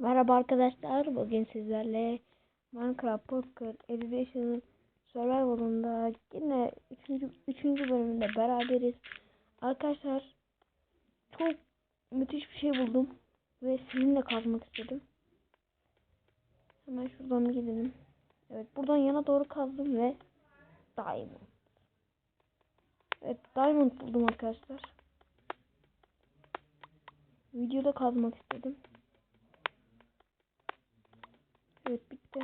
Merhaba arkadaşlar. Bugün sizlerle Minecraft Pocket Edition Survival'ında yine 3. 3. bölümünde beraberiz. Arkadaşlar çok müthiş bir şey buldum ve sizinle kazmak istedim. Hemen şuradan gidelim. Evet buradan yana doğru kazdım ve Diamond. Evet Diamond buldum arkadaşlar. Videoda kazmak istedim. Evet bitti.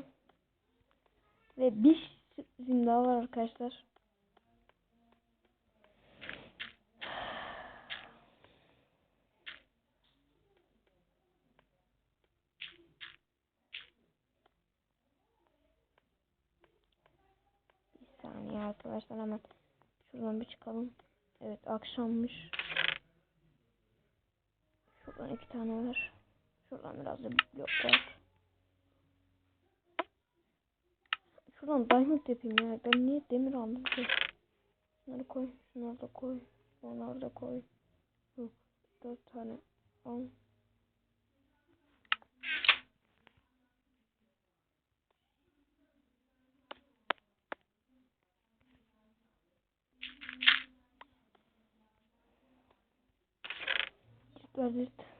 Ve bir sürprizim daha var arkadaşlar. Bir saniye arkadaşlar hemen şuradan bir çıkalım. Evet akşammış. Şuradan iki tane var. Şuradan biraz da blok var. Şuradan diamond yapayım ya. Ben niye demir aldım ki? Şunları koy. Şunları da koy. Onları da koy. Yok. Dört tane. Al. Ver zırt.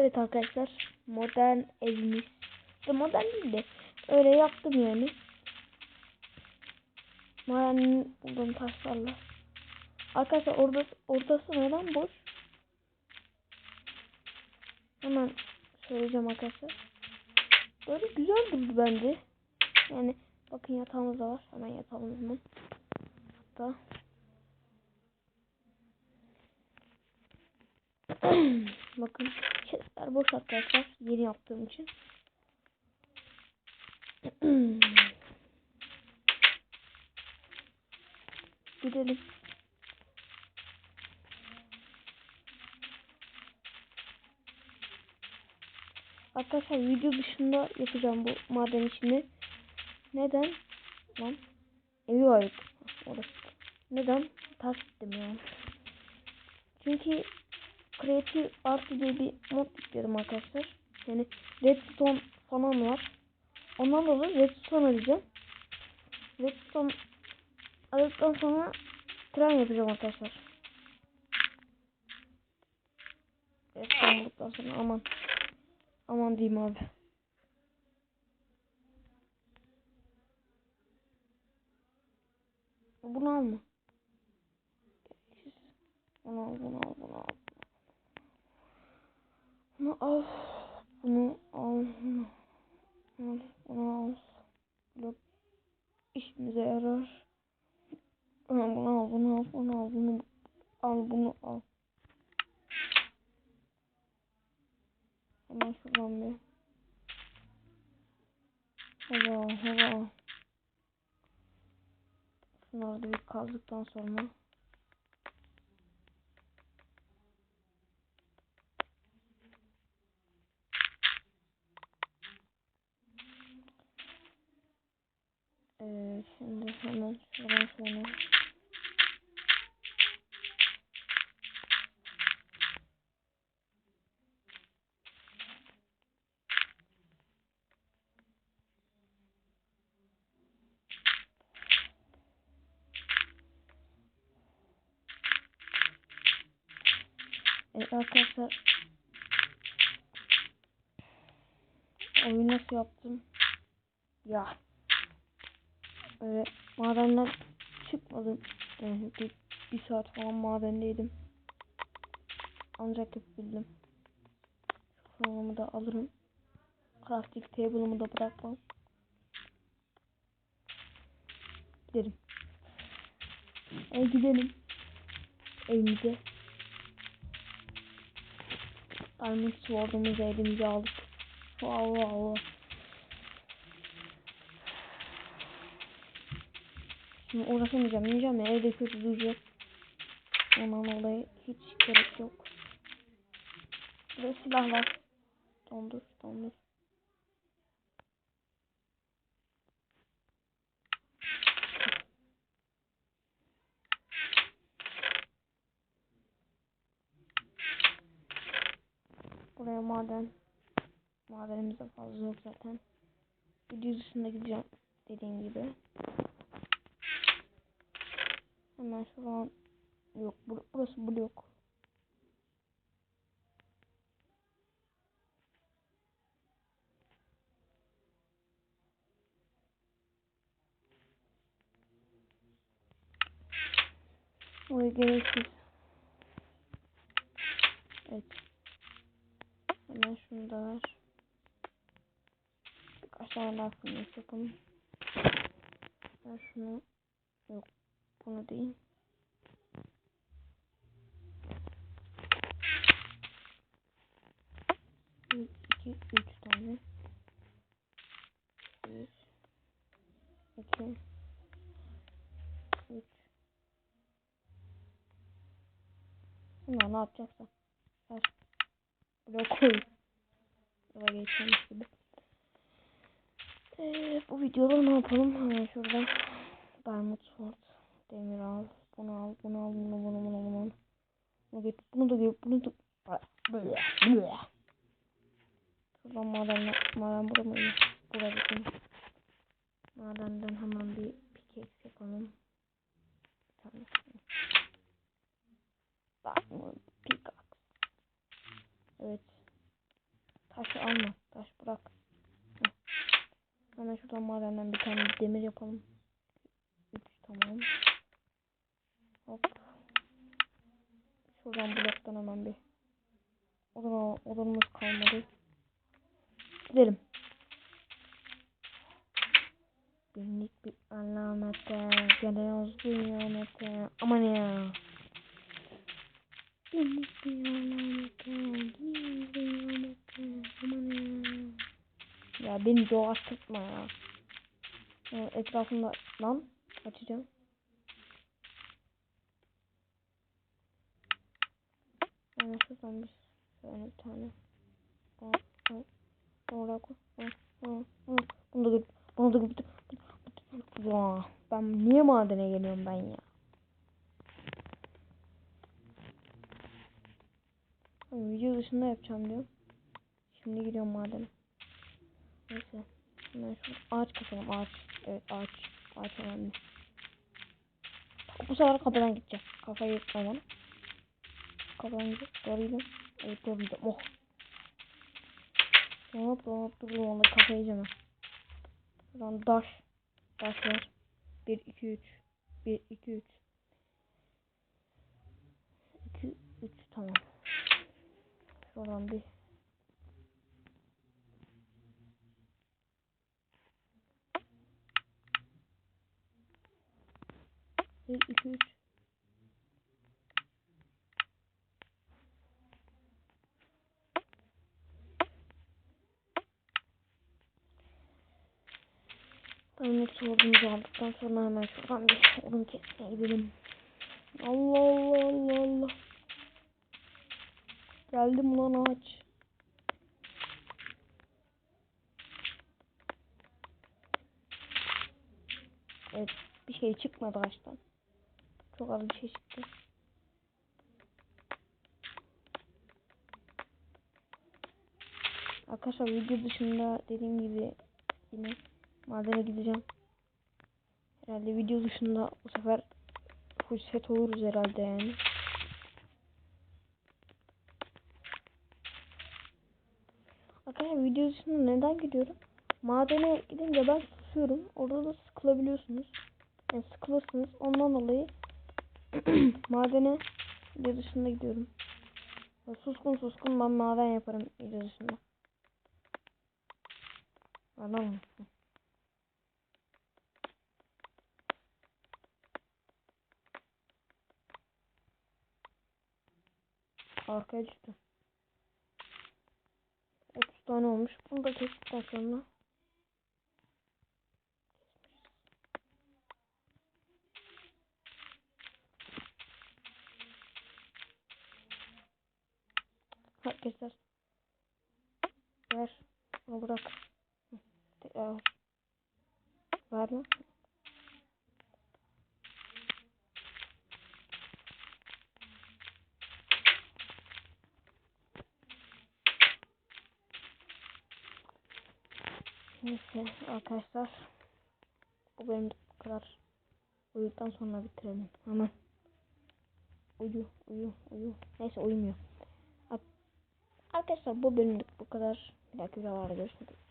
Evet arkadaşlar modern evimiz. İşte modern değil de öyle yaptım yani. Modern bulduğum taşlarla. Arkadaşlar orada ortası neden boş? Hemen söyleyeceğim arkadaşlar. Böyle güzel durdu bence. Yani bakın yatağımız da var. Hemen yatalım hemen. Hatta bakın chestler boş arkadaşlar. Yeni yaptığım için. Gidelim. Arkadaşlar video dışında yapacağım bu maden işini. Neden? Lan. Evi var. Orası. Neden? Ters ettim ya. Çünkü Creative Art diye bir mod yükledim arkadaşlar. Yani Redstone falan var. Ondan dolayı Redstone arayacağım. Redstone aradıktan sonra tren yapacağım arkadaşlar. Redstone bulduktan sonra aman. Aman diyeyim abi. Bunu alma. Bunu al, bunu al, bunu al. Bunu al. Bunu al. Bunu al. Bunu al. Blok işimize yarar. Bunu al, bunu al, bunu al, bunu al, bunu al. Hemen şuradan bir. Hava, hava. Şunları da bir kazdıktan sonra. Ee, şimdi hemen şuradan sonra. Evet arkadaşlar oyunu nasıl yaptım? Ya öyle madenden çıkmadım. Yani bir, bir saat falan madendeydim. Ancak yapabildim. Fırınımı da alırım. Crafting table'ımı da bırakmam. Gidelim. E gidelim. Evimize. Diamond Sword'umuzu elimize aldık. Wow wow. Şimdi uğraşamayacağım. Yiyeceğim ya evde kötü duyacak. Ondan dolayı hiç gerek yok. Ve silah var. Dondur dondur. Buraya maden. Madenimiz de fazla yok zaten. Video dışında gideceğim dediğim gibi. Hemen şuradan yok. bur- Burası blok. Oraya gereksiz. Evet. Hemen şunu da ver. Birkaç tane daha fırın yapalım. Ben şunu yok. Bunu değil. Bir, iki, üç tane. Bir, iki, üç. Bunlar ne yapacaksa. Ver. Blok koy. Buraya gibi. Ee, bu videoda ne yapalım? Hemen şurada. Diamond Sword. Demir al. Bunu al. Bunu al. Bunu bunu bunu bunu. Bunu git. Bunu da git. Bunu da. Böyle. Böyle. Şuradan maden, maden mı? Burada bizim. Madenden hemen bir pickaxe yapalım. Bir tane. Diamond pickaxe. Evet. Taşı alma. Taş bırak. Hemen şuradan madenden bir tane demir yapalım. Üç tamam. Hop. Şuradan bloktan hemen bir. Odun, odunumuz kalmadı. Gidelim. Binlik bir alamete. Geliyoruz kıyamete. Aman ya. Binlik bir alamete. Geliyoruz kıyamete. Aman ya. Ya beni dolaştırma ya. ya etrafında lan açacağım. Yani şuradan şöyle bir tane. Oraya koy. Bunu, da git. Bunu da. Vaa, Ben niye madene geliyorum ben ya? Video dışında yapacağım diyorum. Şimdi gidiyorum madene. Neyse. Hemen şu ağaç kasalım. Ağaç. Evet ağaç. Ağaç önemli. Bu sefer kapıdan gideceğim. Kafayı yıkma bana. Kapıdan gideceğim. Doğru gidiyorum. Gidiyorum. Oh. Donat donat dururum onda kafayı yiyeceğim. ben. Şuradan daş. Daş var. 1, 2, 3. 1, 2, 3. 2, 3 tamam. Şuradan bir Bir, iki, üç. Diamond sword'umuzu aldıktan sonra hemen şuradan bir odun kesmeye gidelim. Allah Allah Allah Allah. Geldim ulan ağaç. Evet bir şey çıkmadı ağaçtan. Çok az bir şey çıktı. Arkadaşlar video dışında dediğim gibi yine madene gideceğim. Herhalde video dışında bu sefer full set oluruz herhalde yani. Arkadaşlar video dışında neden gidiyorum? Madene gidince ben susuyorum. Orada da sıkılabiliyorsunuz. Yani sıkılırsınız. Ondan dolayı madene video dışında gidiyorum. Suskun suskun ben maden yaparım video dışında. Anladın mı? Arkaya düştü. 30 tane olmuş. Bunu da kestikten sonra Herkesler. Ver. Onu bırak. Tekrar ver. Ver lan. Neyse arkadaşlar. Bu benim bu kadar. Uyuduktan sonra bitirelim. Hemen. Uyu, uyu, uyu. Neyse uyumuyor. Ar- Arkadaşlar bu bölümlük bu kadar. Bir dahaki videolarda görüşmek üzere.